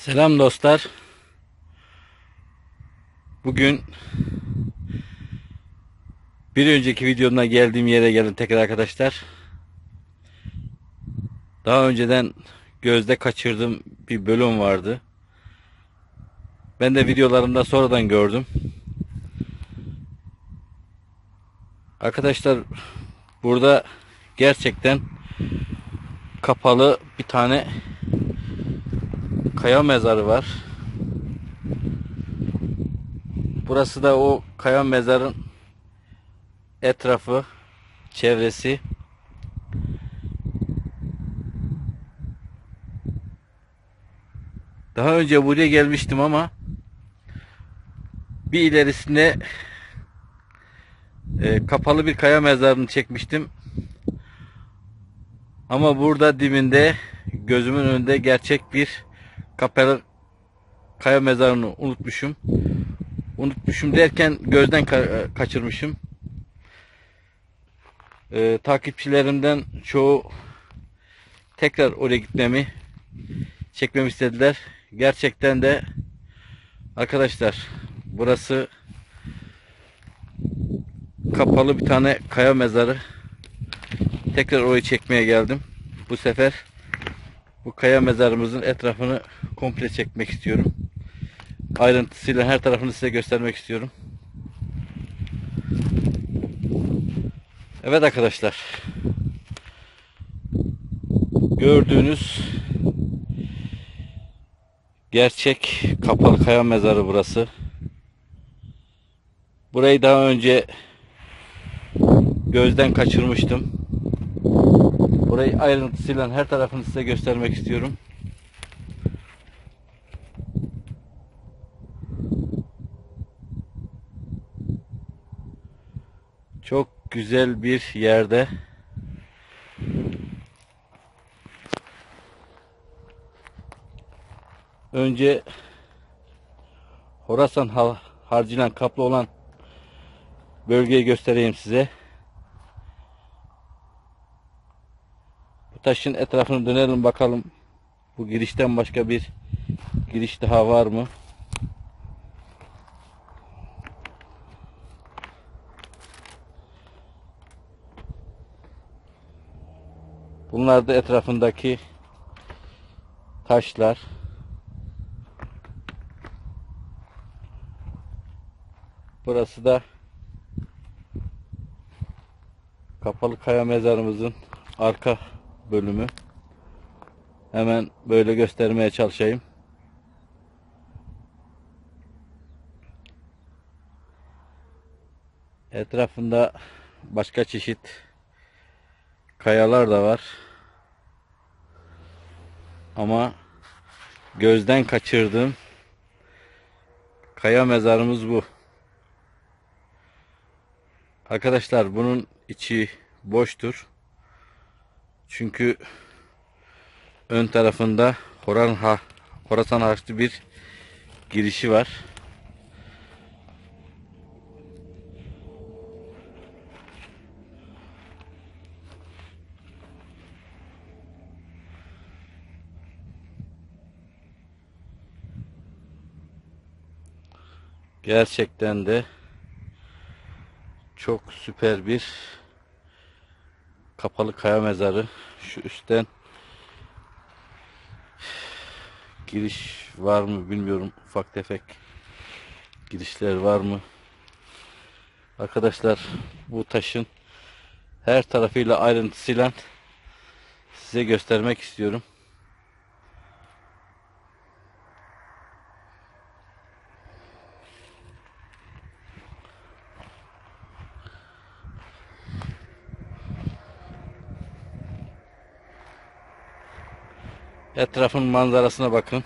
Selam dostlar. Bugün bir önceki videomda geldiğim yere geldim tekrar arkadaşlar. Daha önceden gözde kaçırdığım bir bölüm vardı. Ben de videolarımda sonradan gördüm. Arkadaşlar burada gerçekten kapalı bir tane kaya mezarı var. Burası da o kaya mezarın etrafı, çevresi. Daha önce buraya gelmiştim ama bir ilerisinde e, kapalı bir kaya mezarını çekmiştim. Ama burada dibinde gözümün önünde gerçek bir kapalı kaya mezarını unutmuşum. Unutmuşum derken gözden ka- kaçırmışım. Ee, takipçilerimden çoğu tekrar oraya gitmemi çekmemi istediler. Gerçekten de arkadaşlar burası kapalı bir tane kaya mezarı. Tekrar orayı çekmeye geldim. Bu sefer bu kaya mezarımızın etrafını komple çekmek istiyorum. Ayrıntısıyla her tarafını size göstermek istiyorum. Evet arkadaşlar. Gördüğünüz gerçek kapalı kaya mezarı burası. Burayı daha önce gözden kaçırmıştım. Burayı ayrıntısıyla her tarafını size göstermek istiyorum. Çok güzel bir yerde. Önce Horasan ha- harcıyla kaplı olan bölgeyi göstereyim size. Taşın etrafını dönelim bakalım. Bu girişten başka bir giriş daha var mı? Bunlar da etrafındaki taşlar. Burası da kapalı kaya mezarımızın arka bölümü. Hemen böyle göstermeye çalışayım. Etrafında başka çeşit kayalar da var. Ama gözden kaçırdığım kaya mezarımız bu. Arkadaşlar bunun içi boştur. Çünkü ön tarafında Horan ha Horasan harçlı bir girişi var. Gerçekten de çok süper bir kapalı kaya mezarı. Şu üstten giriş var mı bilmiyorum. Ufak tefek girişler var mı? Arkadaşlar bu taşın her tarafıyla ayrıntısıyla size göstermek istiyorum. Etrafın manzarasına bakın.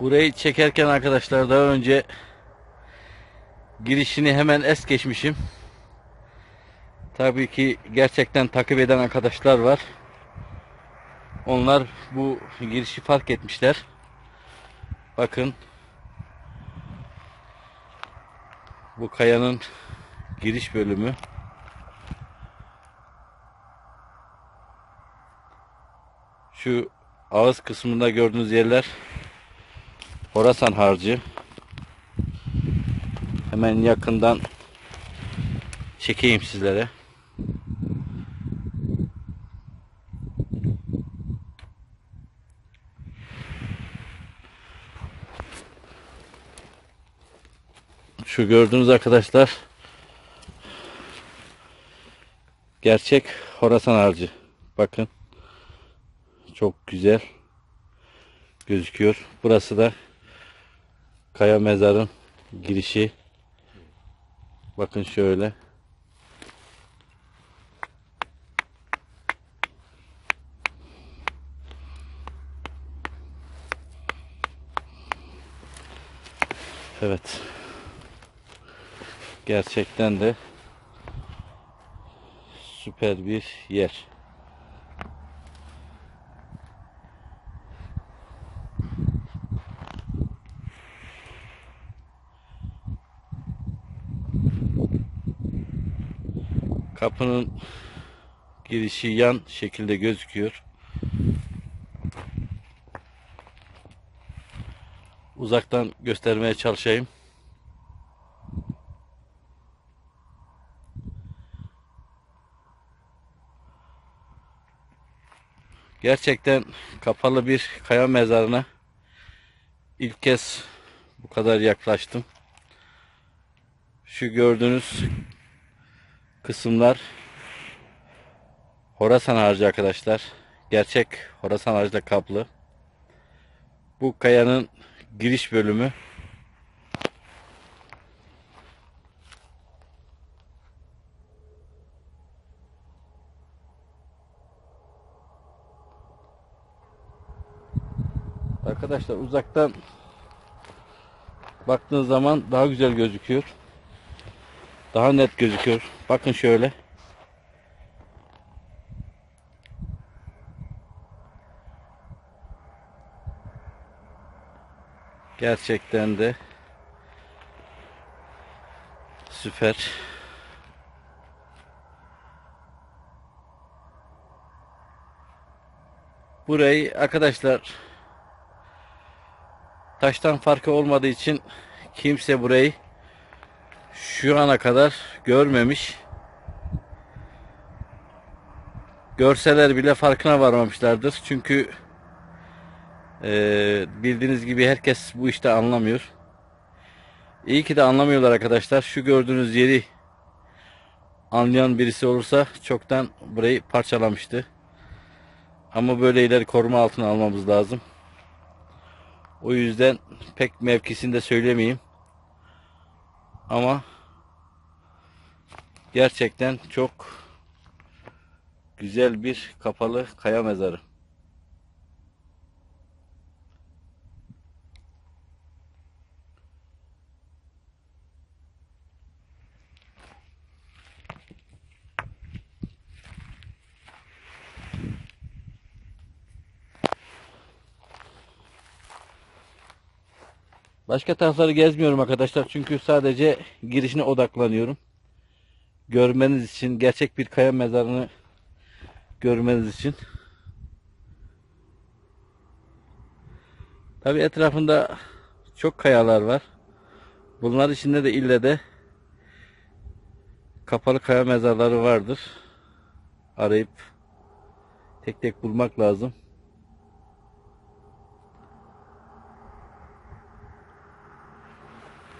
Burayı çekerken arkadaşlar daha önce girişini hemen es geçmişim. Tabii ki gerçekten takip eden arkadaşlar var. Onlar bu girişi fark etmişler. Bakın. Bu kayanın giriş bölümü. Şu ağız kısmında gördüğünüz yerler Horasan harcı. Hemen yakından çekeyim sizlere. Şu gördüğünüz arkadaşlar gerçek Horasan harcı. Bakın. Çok güzel gözüküyor. Burası da Kaya mezarın girişi. Bakın şöyle. Evet. Gerçekten de süper bir yer. Kapının girişi yan şekilde gözüküyor. Uzaktan göstermeye çalışayım. Gerçekten kapalı bir kaya mezarına ilk kez bu kadar yaklaştım. Şu gördüğünüz kısımlar Horasan harcı arkadaşlar. Gerçek Horasan harcıyla kaplı. Bu kayanın giriş bölümü. Arkadaşlar uzaktan baktığınız zaman daha güzel gözüküyor. Daha net gözüküyor. Bakın şöyle. Gerçekten de süper. Burayı arkadaşlar taştan farkı olmadığı için kimse burayı şu ana kadar görmemiş. Görseler bile farkına varmamışlardır. Çünkü ee, bildiğiniz gibi herkes bu işte anlamıyor. İyi ki de anlamıyorlar arkadaşlar. Şu gördüğünüz yeri anlayan birisi olursa çoktan burayı parçalamıştı. Ama böyle ileri koruma altına almamız lazım. O yüzden pek mevkisinde söylemeyeyim. Ama gerçekten çok güzel bir kapalı kaya mezarı. Başka tarafları gezmiyorum arkadaşlar. Çünkü sadece girişine odaklanıyorum. Görmeniz için, gerçek bir kaya mezarını görmeniz için. Tabi etrafında çok kayalar var. Bunlar içinde de ille de kapalı kaya mezarları vardır. Arayıp tek tek bulmak lazım.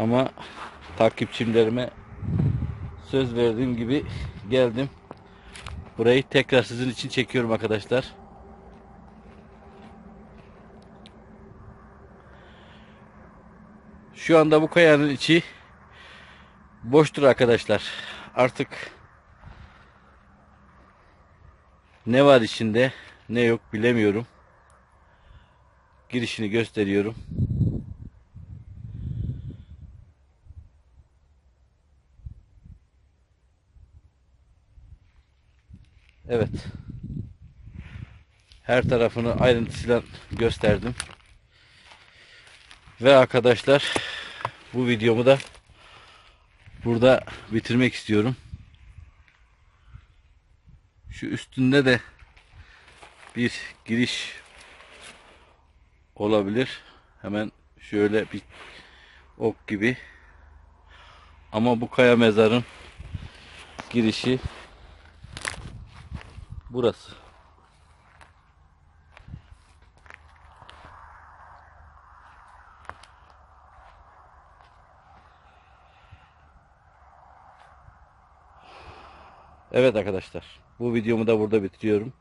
Ama takipçilerime söz verdiğim gibi geldim. Burayı tekrar sizin için çekiyorum arkadaşlar. Şu anda bu kayanın içi boştur arkadaşlar. Artık ne var içinde ne yok bilemiyorum. Girişini gösteriyorum. Evet. Her tarafını ayrıntısıyla gösterdim. Ve arkadaşlar bu videomu da burada bitirmek istiyorum. Şu üstünde de bir giriş olabilir. Hemen şöyle bir ok gibi. Ama bu kaya mezarın girişi burası. Evet arkadaşlar. Bu videomu da burada bitiriyorum.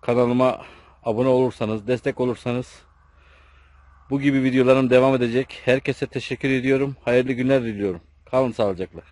Kanalıma abone olursanız, destek olursanız bu gibi videolarım devam edecek. Herkese teşekkür ediyorum. Hayırlı günler diliyorum. Kalın sağlıcakla.